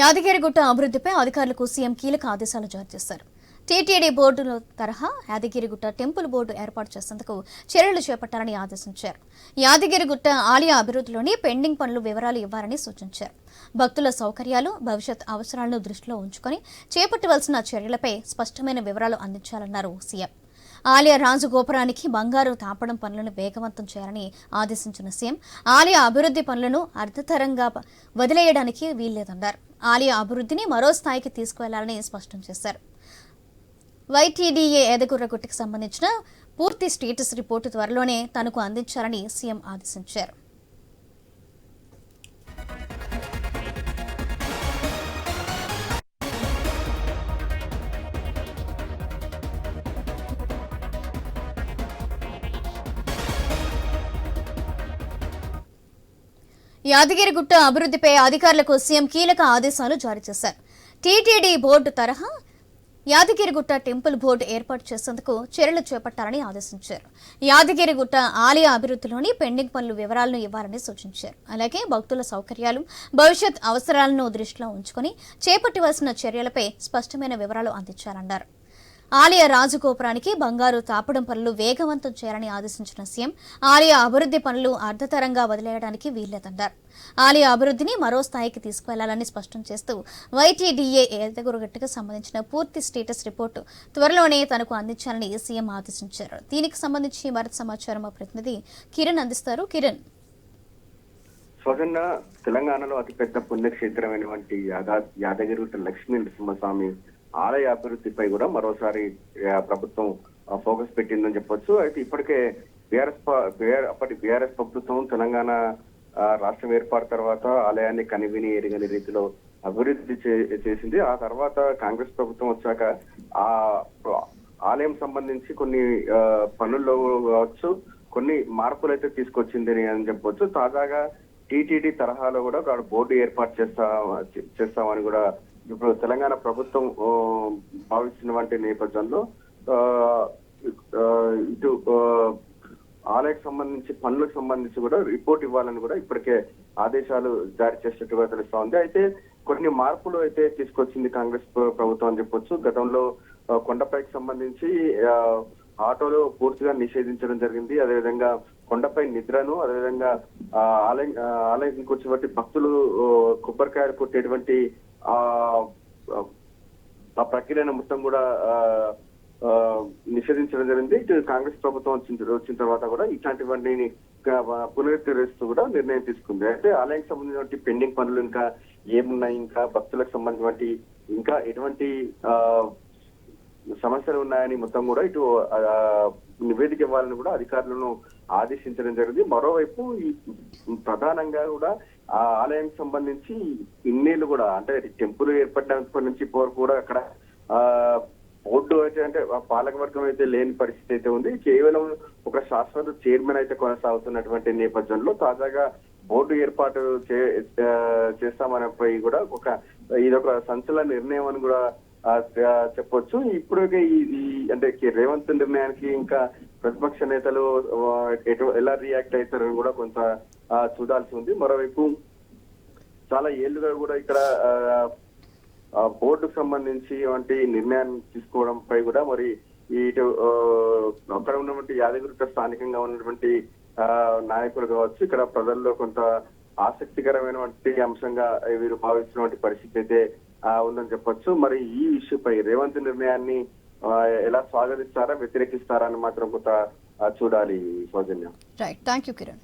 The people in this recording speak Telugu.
యాదగిరిగుట్ట అభివృద్ధిపై అధికారులకు సీఎం కీలక ఆదేశాలు జారీ చేశారు. టీటీడీ బోర్డుల తరహా యాదగిరిగుట్ట టెంపుల్ బోర్డు ఏర్పాటు చేసేందుకు చర్యలు చేపట్టాలని ఆదేశించారు. యాదగిరిగుట్ట ఆలయ అభివృద్ధిలోని పెండింగ్ పనులు వివరాలు ఇవ్వాలని సూచించారు. భక్తుల సౌకర్యాలు భవిష్యత్ అవసరాలను దృష్టిలో ఉంచుకొని చేపట్టవలసిన చర్యలపై స్పష్టమైన వివరాలు అందించాలన్నారు సీఎం. ఆలయ రాజగోపురానికి బంగారు తాపడం పనులను వేగవంతం చేయాలని ఆదేశించిన సీఎం ఆలయ అభివృద్ధి పనులను అర్ధతరంగా వదిలేయడానికి వీల్లేదన్నారు. ఆలయ అభివృద్ధిని మరో స్థాయికి తీసుకువెళ్ళాలని స్పష్టం చేశారు. వైటీడీఏ ఎదగుర్రగుట్టకు సంబంధించిన పూర్తి స్టేటస్ రిపోర్టు త్వరలోనే తనకు అందించాలని సీఎం ఆదేశించారు. యాదగిరిగుట్ట అభివృద్ధిపై అధికారులకు సీఎం కీలక ఆదేశాలు జారీ చేశారు. టీటీడీ బోర్డు తరహా యాదగిరిగుట్ట టెంపుల్ బోర్డు ఏర్పాటు చేసేందుకు చర్యలు చేపట్టాలని ఆదేశించారు. యాదగిరిగుట్ట ఆలయ అభివృద్ధిలోని పెండింగ్ పనుల వివరాలను ఇవ్వాలని సూచించారు. అలాగే భక్తుల సౌకర్యాలు భవిష్యత్ అవసరాలను దృష్టిలో ఉంచుకొని చేపట్టవలసిన చర్యలపై స్పష్టమైన వివరాలు అందించాలన్నారు ఆలయ రాజగోపురానికి బంగారు తాపడం పనులు వేగవంతం చేయాలని ఆదేశించిన సీఎం ఆలయ అభివృద్ధి పనులు అర్ధతరంగా వదిలేయడానికి వీల్లేదన్నారు. ఆలయ అభివృద్ధిని మరో స్థాయికి తీసుకువెళ్ళాలని స్పష్టం చేస్తూ వైటీడీఏ ఏదగురుగట్టుకు సంబంధించిన పూర్తి స్టేటస్ రిపోర్టు త్వరలోనే తనకు అందించాలని సీఎం ఆదేశించారు. దీనికి సంబంధించి మరింత సమాచారం మా ప్రతినిధి కిరణ్ అందిస్తారు. కిరణ్. స్వజన్న తెలంగాణలో అతిపెద్ద పుణ్యక్షేత్రమైనటువంటి యాదా యాదగిరి లక్ష్మీ నరసింహస్వామి ఆలయ అభివృద్ధిపై కూడా మరోసారి ప్రభుత్వం ఫోకస్ పెట్టిందని చెప్పొచ్చు. అయితే ఇప్పటికే బీఆర్ఎస్ అప్పటి బీఆర్ఎస్ ప్రభుత్వం తెలంగాణ రాష్ట్రం ఏర్పాటు తర్వాత ఆలయాన్ని కనివిని ఎరగని రీతిలో అభివృద్ధి చే- చేసింది. ఆ తర్వాత కాంగ్రెస్ ప్రభుత్వం వచ్చాక ఆ ఆలయం సంబంధించి కొన్ని పనుల్లో కావచ్చు కొన్ని మార్పులు అయితే తీసుకొచ్చింది అని చెప్పొచ్చు. తాజాగా టీటీడీ తరహాలో కూడా ఒక బోర్డు ఏర్పాటు చేస్తా చేస్తామని కూడా ఇప్పుడు తెలంగాణ ప్రభుత్వం ఆ, భావిస్తున్నటువంటి నేపథ్యంలో ఆ, ఇటు ఆ, ఆలయకు సంబంధించి పనులకు సంబంధించి కూడా రిపోర్ట్ ఇవ్వాలని కూడా ఇప్పటికే ఆదేశాలు జారీ చేసినట్టుగా తెలుస్తా ఉంది. అయితే కొన్ని మార్పులు అయితే తీసుకొచ్చింది కాంగ్రెస్ ప్రభుత్వం అని చెప్పొచ్చు. గతంలో కొండపైకి సంబంధించి ఆటోలు పూర్తిగా నిషేధించడం జరిగింది. అదేవిధంగా కొండపై నిద్రను అదేవిధంగా ఆ, ఆలయం కూర్చోబట్టి భక్తులు కొబ్బరికాయలు కొట్టేటువంటి ఆ ప్రక్రియను మొత్తం కూడా ఆ, నిషేధించడం జరిగింది. ఇటు కాంగ్రెస్ ప్రభుత్వం వచ్చిన వచ్చిన తర్వాత కూడా ఇట్లాంటివన్నీ పునరుద్ధరిస్తూ కూడా నిర్ణయం తీసుకుంది. అయితే ఆలయానికి సంబంధించిన పెండింగ్ పనులు ఇంకా ఏమున్నాయి? ఇంకా భక్తులకు సంబంధించిన ఇంకా ఎటువంటి ఆ, సమస్యలు ఉన్నాయని మొత్తం కూడా ఇటు నివేదిక ఇవ్వాలని కూడా అధికారులను ఆదేశించడం జరిగింది. మరోవైపు ఈ ప్రధానంగా కూడా ఆ ఆలయానికి సంబంధించి ఇన్నేళ్ళు కూడా అంటే టెంపుల్ ఏర్పడినప్పటి నుంచి పోరు కూడా అక్కడ ఆ బోర్డు అయితే అంటే పాలక వర్గం అయితే లేని పరిస్థితి అయితే ఉంది. కేవలం ఒక శాశ్వత చైర్మన్ అయితే కొనసాగుతున్నటువంటి నేపథ్యంలో తాజాగా బోర్డు ఏర్పాటు చే చేస్తామనిపై కూడా ఒక ఇదొక సంచలన నిర్ణయం అని కూడా చెప్పొచ్చు. ఇప్పుడు ఈ అంటే రేవంత్ నిర్ణయానికి ఇంకా ప్రతిపక్ష నేతలు ఎటు- ఎలా రియాక్ట్ అవుతారని కూడా కొంత చూడాల్సి ఉంది. మరోవైపు చాలా ఏళ్ళుగా కూడా ఇక్కడ ఆ, బోర్డుకు సంబంధించి వంటి నిర్ణయాన్ని తీసుకోవడంపై కూడా మరి ఇటు అక్కడ ఉన్నటువంటి యాదగిరిగుట్ట స్థానికంగా ఉన్నటువంటి ఆ, నాయకులు కావచ్చు ఇక్కడ ప్రజల్లో కొంత ఆసక్తికరమైనటువంటి అంశంగా వీరు భావిస్తున్నటువంటి పరిస్థితి అయితే ఉందని చెప్పొచ్చు. మరి ఈ ఇష్యూపై రేవంత్ నిర్ణయాన్ని ఎలా స్వాగతిస్తారా వ్యతిరేకిస్తారా అని మాత్రం కొంత చూడాలి Soujanya. Right thank you Kiran